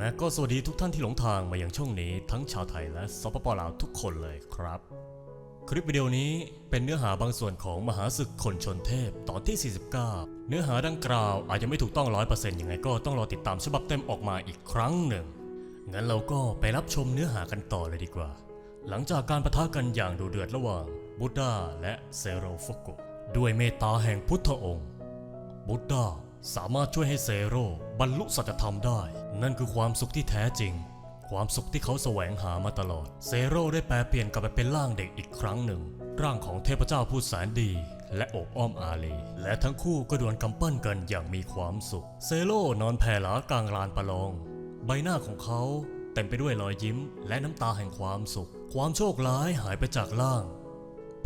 นะก็สวัสดีทุกท่านที่หลงทางมาอย่างช่องนี้ ทั้งชาวไทยและสปปลาวทุกคนเลยครับ คลิปวิดีโอนี้เป็นเนื้อหาบางส่วนของมหาศึกคนชนเทพตอนที่ 49 เนื้อหาดังกล่าวอาจจะไม่ถูกต้อง100%ยังไงก็ต้องรอติดตามฉบับเต็มออกมาอีกครั้งหนึ่ง งั้นเราก็ไปรับชมเนื้อหากันต่อเลยดีกว่า หลังจากการประทะกันอย่างดุเดือดระหว่างบุตดาและเซโรฟุกุด้วยเมตตาแห่งพุทธองค์ บุตดา สามารถช่วยให้เซโร่บรรลุสัจธรรมได้ นั่นคือความสุขที่แท้จริง ความสุขที่เขาแสวงหามาตลอด เซโร่ได้แปลเปลี่ยนกลับไปเป็นร่างเด็กอีกครั้งหนึ่ง ร่างของเทพเจ้าผู้แสนดี และโอบอ้อมอารีและทั้งคู่ก็ดวลกำปั้นกันอย่างมีความสุข เซโร่นอนแผ่หลากลางลานประลอง ใบหน้าของเขาเต็มไปด้วยรอยยิ้ม และน้ำตาแห่งความสุข ความโชคร้ายหายไปจากล่าง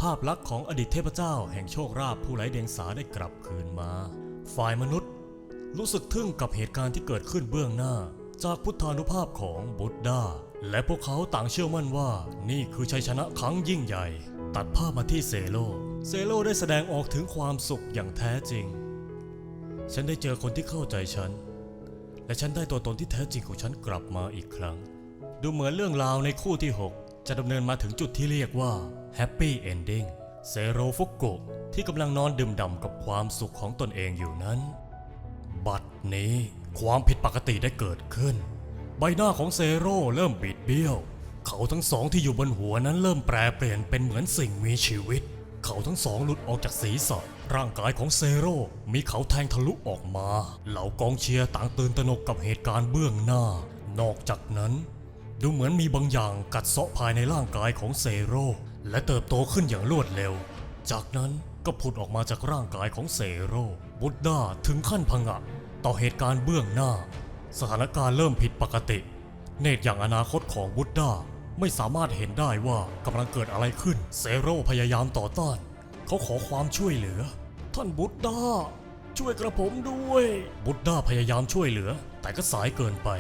ภาพลักษณ์ของอดีตเทพเจ้าแห่งโชคราภผู้ไร้เดียงสาได้กลับคืนมา ฝ่ายมนุษย์รู้สึกทึ่งกับเหตุการณ์ที่เกิดขึ้นเบื้องหน้า จากพุทธานุภาพของบุตดาและพวกเขาต่างเชื่อมั่นว่านี่คือชัยชนะครั้งยิ่งใหญ่ ตัดภาพมาที่เซโล เซโลได้แสดงออกถึงความสุขอย่างแท้จริง ฉันได้เจอคนที่เข้าใจฉัน และฉันได้ตัวตนที่แท้จริงของฉันกลับมาอีกครั้ง ดูเหมือนเรื่องราวในคู่ที่ 6 จะดำเนินมาถึงจุดที่เรียกว่า Happy Ending เซโรฟุกุที่กำลังนอนดื่มด่ำกับความสุขของตนเองอยู่นั้น บัดนี้ความผิดปกติได้เกิดขึ้น ใบหน้าของเซโร่เริ่มบิดเบี้ยว เขาทั้งสองที่อยู่บนหัวนั้นเริ่มแปรเปลี่ยนเป็นเหมือนสิ่งมีชีวิต เขาทั้งสองหลุดออกจากศีรษะร่างกายของเซโร่มีเขาแทงทะลุออกมา เหล่ากองเชียร์ต่างตื่นตระหนกกับเหตุการณ์เบื้องหน้า นอกจากนั้น ดูเหมือนมีบางอย่างกัดเซาะภายในร่างกายของเซโร่ และเติบโตขึ้นอย่างรวดเร็ว จากนั้นก็ผุดออกมาจากร่างกายของเซโร่บุตดาถึงขั้นพังะต่อเหตุการณ์เบื้องหน้า สถานการณ์เริ่มผิดปกติ เนตรอย่างอนาคตของบุตดาไม่สามารถเห็นได้ว่ากำลังเกิดอะไรขึ้นเซโร่พยายามต่อต้าน เขาขอความช่วยเหลือ ท่านบุตดาช่วยกระผมด้วย บุตดาพยายามช่วยเหลือ แต่ก็สายเกินไป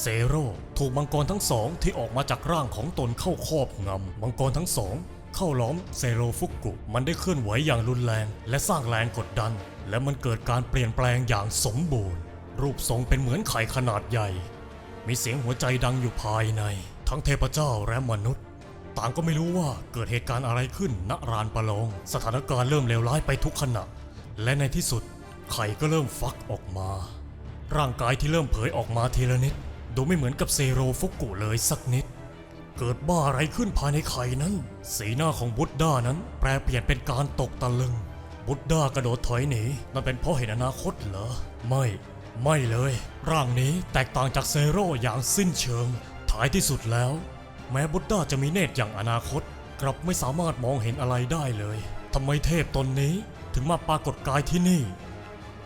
เซโร่ถูกมังกรทั้งสองที่ออกมาจากร่างของตนเข้าครอบงำ มังกรทั้งสอง เข้าล้อมเซโรฟุกุ มันได้เคลื่อนไหวอย่างรุนแรง และสร้างแรงกดดัน และมันเกิดการเปลี่ยนแปลงอย่างสมบูรณ์ รูปทรงเป็นเหมือนไข่ขนาดใหญ่ มีเสียงหัวใจดังอยู่ภายใน ทั้งเทพเจ้าและมนุษย์ ต่างก็ไม่รู้ว่าเกิดเหตุการณ์อะไรขึ้นณรานประลอง สถานการณ์เริ่มเลวร้ายไปทุกขณะ และในที่สุดไข่ก็เริ่มฟักออกมา ร่างกายที่เริ่มเผยออกมาทีละนิด ดูไม่เหมือนกับเซโรฟุกุเลยสักนิด เกิดบ้าอะไรขึ้นภายในไข่นั้น สีหน้าของบุตด้านั้น แปลเปลี่ยนเป็นการตกตะลึง บุตด้ากระโดดถอยหนีนั่นเป็นเพราะเห็นอนาคตเหรอ ไม่ ไม่เลย ร่างนี้แตกต่างจากเซโร่อย่างสิ้นเชิง ท้ายที่สุดแล้ว แม้บุตด้าจะมีเนตรอย่างอนาคต กลับไม่สามารถมองเห็นอะไรได้เลยทำไมเทพตนนี้ถึงมาปรากฏกายที่นี่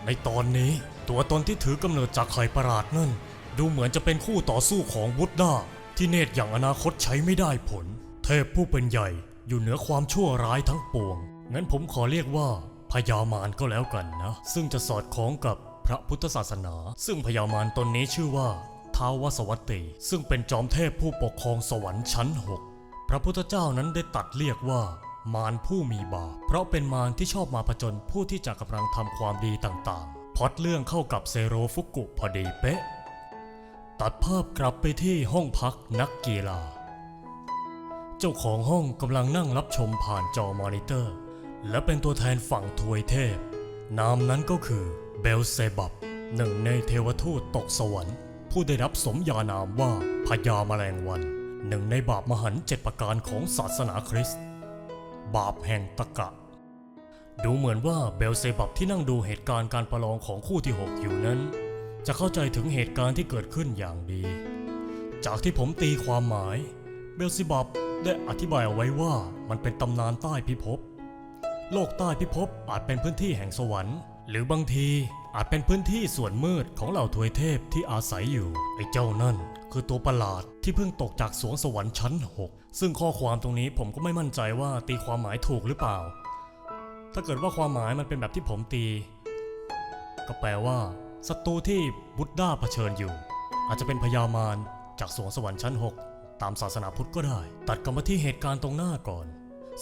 ในตอนนี้ตัวตนที่ถือกำเนิดจากไข่ประหลาดนั่น ดูเหมือนจะเป็นคู่ต่อสู้ของบุตดาที่เนตรอย่างอนาคตใช้ไม่ได้ผล เทพผู้เป็นใหญ่อยู่เหนือความชั่วร้ายทั้งปวง งั้นผมขอเรียกว่าพญามารก็แล้วกันนะ ซึ่งจะสอดคล้องกับพระพุทธศาสนา ซึ่งพญามารตนนี้ชื่อว่าท้าววสวัตตีซึ่งเป็นจอมเทพผู้ปกครองสวรรค์ชั้นหกพระพุทธเจ้านั้นได้ตัดเรียกว่ามารผู้มีบาปเพราะเป็นมารที่ชอบมาผจญผู้ที่จะกำลังทำความดีต่างๆพล็อดเรื่องเข้ากับเซโรฟุกุพอดีเป๊ะ ตัดภาพกลับไปที่ห้องพักนักกีฬา เจ้าของห้องกำลังนั่งรับชมผ่านจอมอนิเตอร์ และเป็นตัวแทนฝั่งทวยเทพ นามนั้นก็คือเบลเซบับ หนึ่งในเทวทูตตกสวรรค์ ผู้ได้รับสมญานามว่าพญาแมลงวัน หนึ่งในบาปมหันต์เจ็ดประการของศาสนาคริสต์บาปแห่งตะกะ ดูเหมือนว่าเบลเซบับที่นั่งดูเหตุการณ์การประลองของคู่ที่ 6 อยู่นั้น จะเข้าใจถึงเหตุการณ์ที่เกิดขึ้นอย่างดี จากที่ผมตีความหมาย เบลซิบับได้อธิบายเอาไว้ว่ามันเป็นตำนานใต้พิภพ โลกใต้พิภพอาจเป็นพื้นที่แห่งสวรรค์ หรือบางทีอาจเป็นพื้นที่ส่วนมืดของเหล่าทวยเทพที่อาศัยอยู่ ไอ้เจ้านั่น คือตัวประหลาดที่เพิ่งตกจากสวงสวรรค์ชั้น 6 ซึ่งข้อความตรงนี้ผมก็ไม่มั่นใจว่าตีความหมายถูกหรือเปล่า ถ้าเกิดว่าความหมายมันเป็นแบบที่ผมตี ก็แปลว่า ศัตรูที่บุตด้าเผชิญอยู่ อาจจะเป็นพญามารจากสวงสวรรค์ชั้น 6 ตามศาสนาพุทธก็ได้ ตัดกลับมาที่เหตุการณ์ตรงหน้าก่อน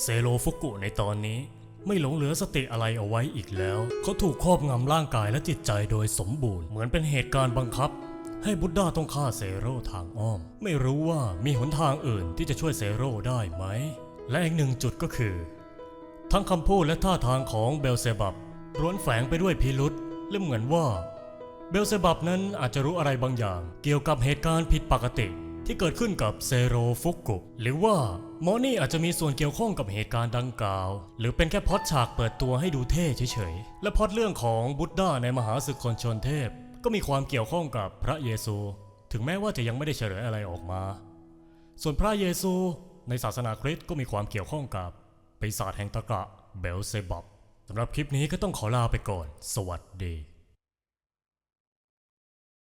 เซโรฟุกุในตอนนี้ไม่หลงเหลือสติอะไรเอาไว้อีกแล้ว เขาถูกครอบงำร่างกายและจิตใจโดยสมบูรณ์ เหมือนเป็นเหตุการณ์บังคับ ให้บุตดาต้องฆ่าเซโรทางอ้อม ไม่รู้ว่ามีหนทางอื่นที่จะช่วยเซโรได้ไหม และอีกหนึ่งจุดก็คือ ทั้งคำพูดและท่าทางของเบลเซบับร้วนแฝงไปด้วยพิรุษและเหมือนว่า เบลเซบับนั้นอาจจะรู้อะไรบางอย่าง เกี่ยวกับเหตุการณ์ผิดปกติ ที่เกิดขึ้นกับเซโรฟุกุ หรือว่ามอนี่อาจจะมีส่วนเกี่ยวข้องกับเหตุการณ์ดังกล่าว หรือเป็นแค่พอดฉากเปิดตัวให้ดูเท่เฉยๆ และพอดเรื่องของบุตดาในมหาศึกคนชนเทพ ก็มีความเกี่ยวข้องกับพระเยซู ถึงแม้ว่าจะยังไม่ได้เฉลยอะไรออกมา ส่วนพระเยซูในศาสนาคริสต์ก็มีความเกี่ยวข้องกับปีศาจแห่งตะกะเบลเซบับสำหรับคลิปนี้ก็ต้องขอลาไปก่อน สวัสดี